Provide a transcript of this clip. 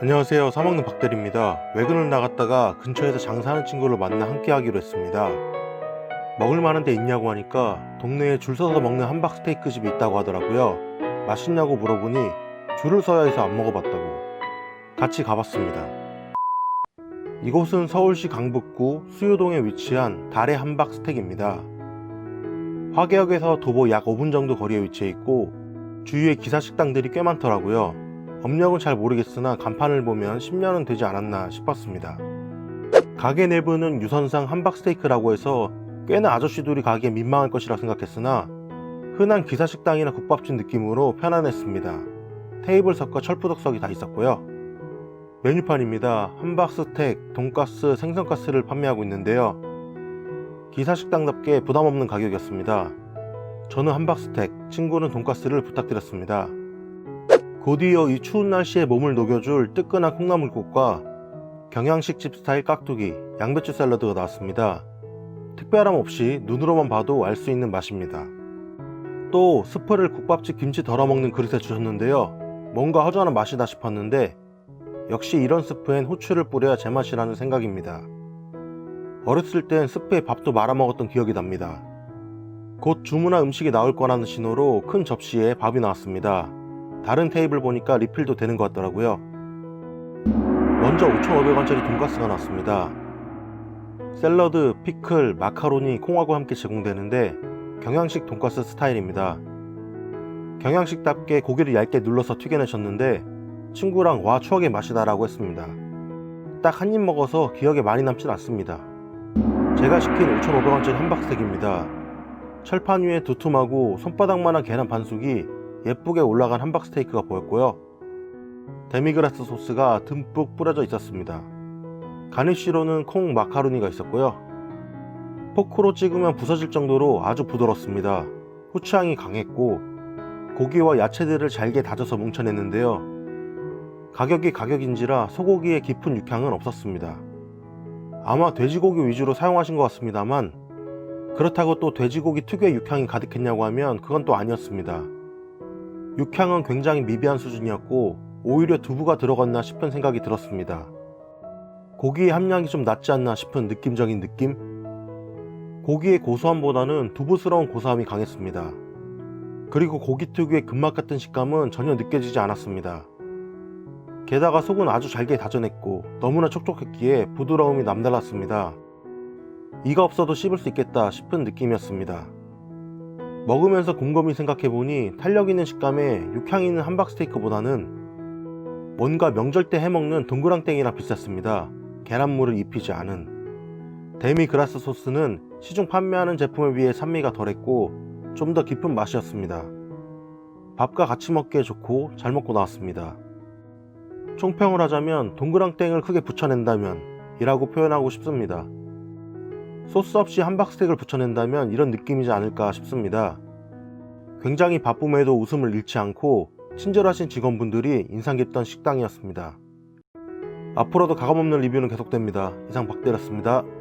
안녕하세요. 사먹는 박대리입니다. 외근을 나갔다가 근처에서 장사하는 친구를 만나 함께 하기로 했습니다. 먹을 만한 데 있냐고 하니까 동네에 줄 서서 먹는 함박 스테이크 집이 있다고 하더라고요. 맛있냐고 물어보니 줄을 서야 해서 안 먹어봤다고. 같이 가봤습니다. 이곳은 서울시 강북구 수유동에 위치한 달의 함박 스테이크입니다. 화계역에서 도보 약 5분 정도 거리에 위치해 있고 주위에 기사 식당들이 꽤 많더라고요. 업력은 잘 모르겠으나 간판을 보면 10년은 되지 않았나 싶었습니다. 가게 내부는 유선상 함박 스테이크라고 해서 꽤나 아저씨들이 가기에 민망할 것이라 생각했으나 흔한 기사 식당이나 국밥집 느낌으로 편안했습니다. 테이블 석과 철푸덕석이 다 있었고요. 메뉴판입니다. 함박 스테이크, 돈가스, 생선가스를 판매하고 있는데요. 기사 식당답게 부담 없는 가격이었습니다. 저는 함박 스테이크, 친구는 돈가스를 부탁드렸습니다. 곧이어 이 추운 날씨에 몸을 녹여줄 뜨끈한 콩나물국과 경양식 집 스타일 깍두기, 양배추 샐러드가 나왔습니다. 특별함 없이 눈으로만 봐도 알 수 있는 맛입니다. 또 스프를 국밥집 김치 덜어 먹는 그릇에 주셨는데요. 뭔가 허전한 맛이다 싶었는데 역시 이런 스프엔 후추를 뿌려야 제맛이라는 생각입니다. 어렸을 땐 스프에 밥도 말아 먹었던 기억이 납니다. 곧 주문한 음식이 나올 거라는 신호로 큰 접시에 밥이 나왔습니다. 다른 테이블 보니까 리필도 되는 것 같더라고요. 먼저 5,500원짜리 돈가스가 나왔습니다. 샐러드, 피클, 마카로니, 콩하고 함께 제공되는데 경양식 돈가스 스타일입니다. 경양식답게 고기를 얇게 눌러서 튀겨내셨는데 친구랑 와 추억의 맛이다라고 했습니다. 딱 한 입 먹어서 기억에 많이 남진 않습니다. 제가 시킨 5,500원짜리 함박스테이크입니다. 철판 위에 두툼하고 손바닥만한 계란 반숙이 예쁘게 올라간 함박 스테이크가 보였고요. 데미그라스 소스가 듬뿍 뿌려져 있었습니다. 가니쉬로는 콩 마카로니가 있었고요. 포크로 찍으면 부서질 정도로 아주 부드럽습니다. 후추향이 강했고 고기와 야채들을 잘게 다져서 뭉쳐냈는데요. 가격이 가격인지라 소고기의 깊은 육향은 없었습니다. 아마 돼지고기 위주로 사용하신 것 같습니다만 그렇다고 또 돼지고기 특유의 육향이 가득했냐고 하면 그건 또 아니었습니다. 육향은 굉장히 미비한 수준이었고 오히려 두부가 들어갔나 싶은 생각이 들었습니다. 고기의 함량이 좀 낮지 않나 싶은 느낌적인 느낌? 고기의 고소함보다는 두부스러운 고소함이 강했습니다. 그리고 고기 특유의 금맛 같은 식감은 전혀 느껴지지 않았습니다. 게다가 속은 아주 잘게 다져냈고 너무나 촉촉했기에 부드러움이 남달랐습니다. 이가 없어도 씹을 수 있겠다 싶은 느낌이었습니다. 먹으면서 곰곰이 생각해보니 탄력 있는 식감에 육향 있는 함박 스테이크보다는 뭔가 명절 때 해먹는 동그랑땡이랑 비쌌습니다. 계란물을 입히지 않은. 데미 그라스 소스는 시중 판매하는 제품에 비해 산미가 덜했고 좀 더 깊은 맛이었습니다. 밥과 같이 먹기에 좋고 잘 먹고 나왔습니다. 총평을 하자면 동그랑땡을 크게 붙여낸다면 이라고 표현하고 싶습니다. 소스 없이 함박 스테이크를 붙여낸다면 이런 느낌이지 않을까 싶습니다. 굉장히 바쁨에도 웃음을 잃지 않고 친절하신 직원분들이 인상 깊던 식당이었습니다. 앞으로도 가감없는 리뷰는 계속됩니다. 이상 박대렸습니다.